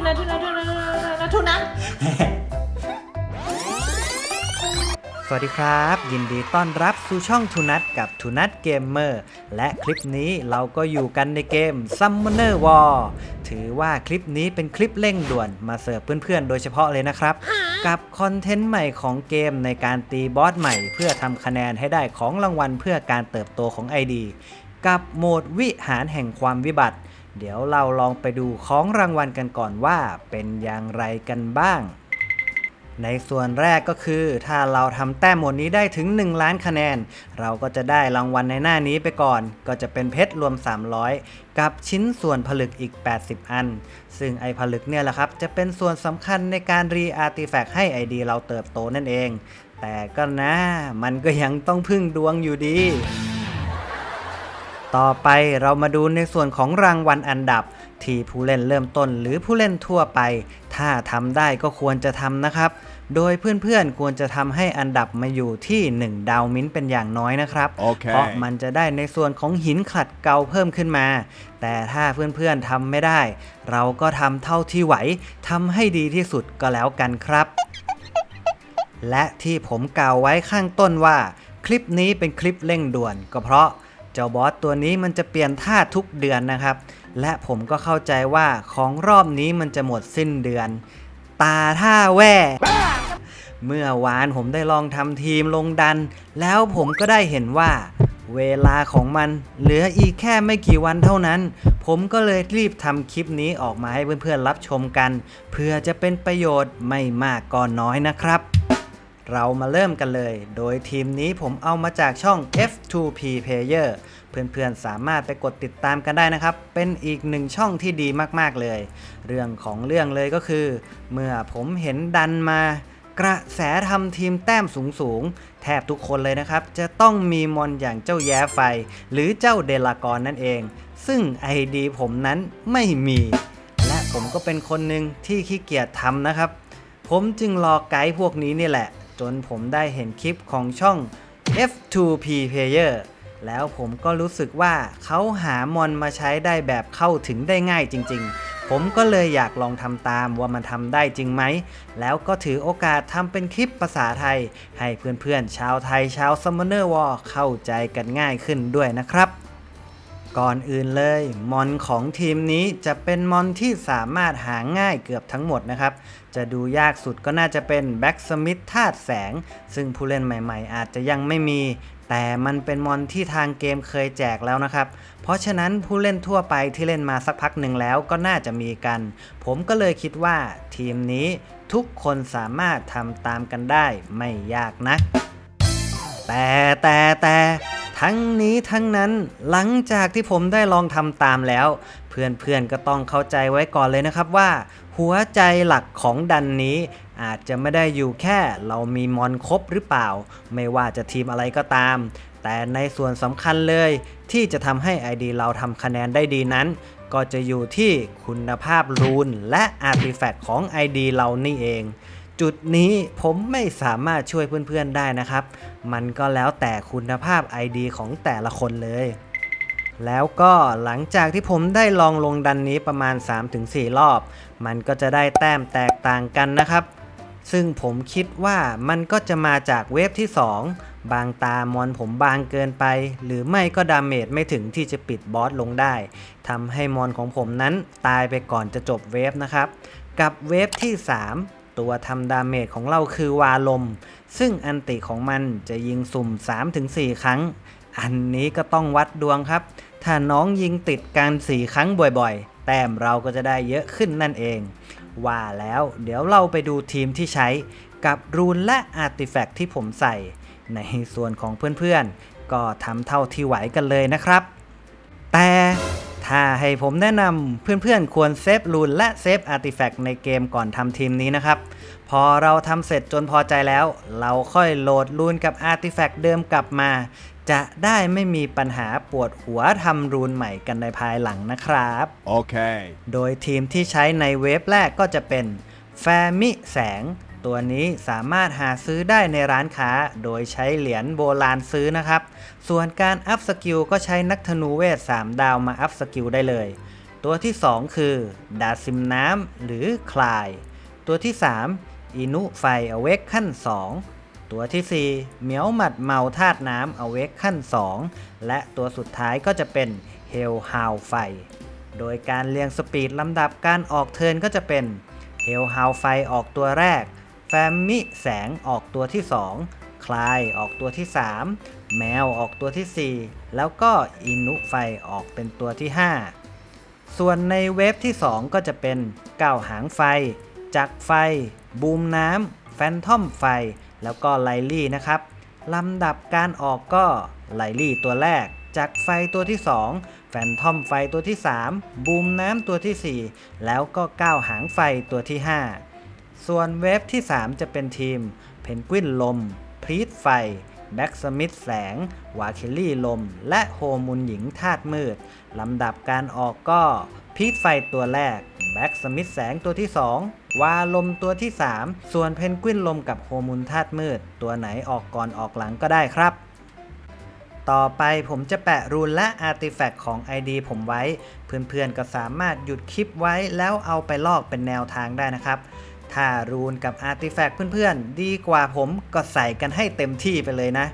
ทุนัททุนัททุนัททุนัททุนัทสวัสดีครับ ยินดีต้อนรับสู่ช่องทูนัทกับทูนัทเกมเมอร์และคลิปนี้เราก็อยู่กันในเกม Summoner War ถือว่าคลิปนี้เป็นคลิปเร่งด่วนมาเสิร์ฟเพื่อนๆ โดยเฉพาะเลยนะครับ กับคอนเทนต์ใหม่ของเกมในการตีบอสใหม่ เพื่อทำคะแนนให้ได้ของรางวัลเพื่อการเติบโตของ ID กับโหมดวิหารแห่งความวิบัติ เดี๋ยวเราลองไปดูของรางวัลกันก่อนว่าเป็นอย่างไรกันบ้าง ในส่วนแรกก็คือ ถ้าเราทำแต้มหมดนี้ได้ถึง 1 ล้านคะแนน เราก็จะได้รางวัลในหน้านี้ไปก่อน ก็จะเป็นเพชรรวม 300 กับชิ้นส่วนผลึกอีก 80 อัน ซึ่งไอผลึกเนี่ยแหละครับ จะเป็นส่วนสำคัญในการรีอาร์ติแฟกต์ให้ ID เราเติบโตนั่นเอง แต่ก็นะ มันก็ยังต้องพึ่งดวงอยู่ดี ต่อไปเรามาดูในส่วนของรางวัลอันดับ ที่ผู้เล่นเริ่มต้นหรือผู้เล่นทั่วไป ถ้าทำได้ก็ควรจะทำนะครับ โดยเพื่อนๆควรจะทำให้อันดับมาอยู่ที่ 1 ดาวมิ้นท์เป็นอย่างน้อยนะครับโอเคเพราะมันจะได้ในส่วนของหินขัดเกลาเพิ่มขึ้นมา แต่ถ้าเพื่อนๆทำไม่ได้ เราก็ทำเท่าที่ไหวทำให้ดีที่สุดก็แล้วกันครับ และที่ผมกล่าวไว้ข้างต้นว่า คลิปนี้เป็นคลิปเร่งด่วนก็เพราะ เจ้าบอสตัวนี้มันจะเปลี่ยนท่าทุกเดือนนะครับ และผมก็เข้าใจว่าของรอบนี้มันจะหมดสิ้นเดือน ตาท่าแว่ เมื่อวานผมได้ลองทำทีมลงดัน แล้วผมก็ได้เห็นว่า เวลาของมันเหลืออีกแค่ไม่กี่วันเท่านั้น ผมก็เลยรีบทำคลิปนี้ออกมาให้เพื่อนๆรับชมกัน เพื่อจะเป็นประโยชน์ไม่มากก็น้อยนะครับ เรามาเริ่มกันเลย โดยทีมนี้ผมเอามาจากช่อง F2P Player เพื่อนๆ สามารถไปกดติดตามกันได้นะครับ เป็นอีกหนึ่งช่องที่ดีมากๆเลย เรื่องของเรื่องเลยก็คือ เมื่อผมเห็นดันมากระแสทำทีมแต้มสูงๆ แทบทุกคนเลยนะครับ จะต้องมีมอนอย่างเจ้าแย้ไฟ หรือเจ้าเดลากรนั่นเอง ซึ่ง ID ผมนั้นไม่มี และผมก็เป็นคนหนึ่งที่ขี้เกียจทำนะครับ ผมจึงรอไกด์พวกนี้นี่แหละ จนผมได้เห็นคลิปของช่อง F2P Player แล้วผมก็รู้สึกว่าเขาหามอนมาใช้ได้แบบเข้าถึงได้ง่ายจริง ๆ ผมก็เลยอยากลองทำตามว่ามันทำได้จริงไหม แล้วก็ถือโอกาสทำเป็นคลิปภาษาไทย ให้เพื่อนๆ ชาวไทยชาว Summoner War เข้าใจกันง่ายขึ้นด้วยนะครับ ก่อนอื่นเลย มอนของทีมนี้จะเป็นมอนที่สามารถหาง่ายเกือบทั้งหมดนะครับ จะดูยากสุดก็น่าจะเป็นแบ็กสมิธธาตุแสง ซึ่งผู้เล่นใหม่ๆ อาจจะยังไม่มี แต่มันเป็นมอนที่ทางเกมเคยแจกแล้วนะครับ เพราะฉะนั้นผู้เล่นทั่วไปที่เล่นมาสักพักหนึ่งแล้วก็น่าจะมีกัน ผมก็เลยคิดว่าทีมนี้ทุกคนสามารถทำตามกันได้ไม่ยากนักแต่แต่แต่ ทั้งนี้ทั้งนั้นหลังจากที่ผมได้ลองทำตามแล้ว เพื่อนๆก็ต้องเข้าใจไว้ก่อนเลยนะครับว่า หัวใจหลักของดันนี้ อาจจะไม่ได้อยู่แค่เรามีมอนครบหรือเปล่า ไม่ว่าจะทีมอะไรก็ตาม แต่ในส่วนสำคัญเลย ที่จะทำให้ ID เราทำคะแนนได้ดีนั้น ก็จะอยู่ที่คุณภาพรูนและอาร์ติแฟกต์ของ ID เรานี่เอง จุดนี้ผมไม่สามารถช่วยเพื่อนๆได้นะครับ มันก็แล้วแต่คุณภาพ ID ของแต่ละคนเลย แล้วก็หลังจากที่ผมได้ลองลงดันนี้ประมาณ 3-4 รอบ มันก็จะได้แต้มแตกต่างกันนะครับ ซึ่งผมคิดว่ามันก็จะมาจากเวฟที่ 2 บางตามอนผมบางเกินไป หรือไม่ก็ดาเมจไม่ถึงที่จะปิดบอสลงได้ทำให้มอนของผมนั้นตายไปก่อนจะจบเวฟนะครับ กับเวฟที่ 3 ตัวทำดาเมจของเราคือวาลม ซึ่งอันติของมันจะยิงสุ่ม 3-4 ครั้ง อันนี้ก็ต้องวัดดวงครับ ถ้าน้องยิงติดกัน4ครั้งบ่อยๆ แต้มเราก็จะได้เยอะขึ้นนั่นเอง ว่าแล้วเดี๋ยวเราไปดูทีมที่ใช้กับรูนและอาร์ติแฟกต์ที่ผมใส่ ในส่วนของเพื่อนๆ ก็ทำเท่าที่ไหวกันเลยนะครับ แต่ ถ้าให้ผมแนะนำเพื่อนๆ ควรเซฟรูนและเซฟอาร์ติแฟกต์ในเกมก่อนทำทีมนี้นะครับ พอเราทำเสร็จจนพอใจแล้ว เราค่อยโหลดรูนกับอาร์ติแฟกต์เดิมกลับมา จะได้ไม่มีปัญหาปวดหัวทำรูนใหม่กันในภายหลังนะครับ Okay. โดยทีมที่ใช้ในเว็บแรกก็จะเป็นแฟมิแสง ตัวนี้สามารถหาซื้อได้ในร้านค้า โดยใช้เหรียญโบราณซื้อนะครับ ส่วนการอัพสกิลก็ใช้นักธนูเวท 3 ดาวมาอัพสกิลได้เลย ตัวที่ 2 คือ ดาซิมน้ำหรือคลาย ตัวที่ 3 อินุไฟอเวกขั้น 2 ตัวที่ 4 เหมียวหมัดเมาธาตุน้ำอเวกขั้น 2 และตัวสุดท้ายก็จะเป็นเฮลฮาวไฟ โดยการเรียงสปีดลำดับการออกเทิร์นก็จะเป็นเฮลฮาวไฟออกตัวแรก แฟมมิแสงออกตัวที่ 2 คลายออกตัวที่ 3 แมวออกตัวที่ 4 แล้วก็อินุไฟออกเป็นตัวที่ 5 ส่วนในเวฟที่ 2 ก็จะเป็นก้าวหางไฟ จักไฟ บูมน้ำแฟนทอมไฟ แล้วก็ไลลี่นะครับลำดับการออกก็ไลลี่ตัวแรก จักไฟตัวที่ 2 แฟนทอมไฟตัวที่ 3 บูมน้ำตัวทีสี่4 แล้วก็ก้าวหางไฟตัวที่ 5 ส่วนเวฟที่ 3 จะเป็นทีม เพนกวินลม พรีตไฟ แบ็กสมิธแสง วาเคลลี่ลม และโฮมุนหญิงธาตุมืด ลำดับการออกก็พีทไฟตัวแรก แบ็กสมิธแสงตัวที่ 2 วาลมตัวที่ 3 ส่วนเพนกวินลมกับโฮมุนธาตุมืด ตัวไหนออกก่อนออกหลังก็ได้ครับต่อไปผมจะแปะรูนและอาร์ติแฟกต์ของ ID ผมไว้ เพื่อนๆก็สามารถหยุดคลิปไว้แล้วเอาไปลอกเป็นแนวทางได้นะครับ ถ้ารูนกับอาร์ติแฟกต์เพื่อนๆ ดีกว่าผมก็ใส่กันให้เต็มที่ไปเลยนะ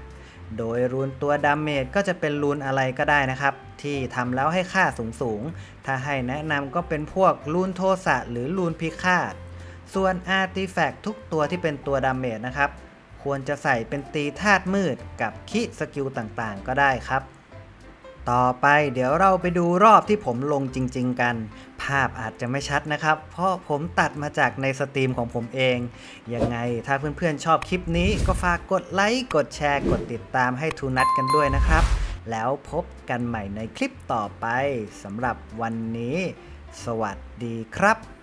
โดยรูนตัวดาเมจก็จะเป็นรูนอะไรก็ได้นะครับ ที่ทำแล้วให้ค่าสูงๆ ถ้าให้แนะนำก็เป็นพวกรูนโทสะหรือรูนพิฆาต ส่วนอาร์ติแฟกต์ทุกตัวที่เป็นตัวดาเมจนะครับ ควรจะใส่เป็นตีธาตุมืดกับคิสกิลต่างๆ ก็ได้ครับ ต่อไปเดี๋ยวเราไปดูรอบที่ผมลงจริง ๆ กัน ภาพอาจจะไม่ชัดนะครับ เพราะผมตัดมาจากในสตรีมของผมเอง ยังไงถ้าเพื่อนๆชอบคลิปนี้ก็ฝากกดไลค์ กดแชร์ กดติดตามให้ทูนัทกันด้วยนะครับ แล้วพบกันใหม่ในคลิปต่อไปสำหรับวันนี้ สวัสดีครับ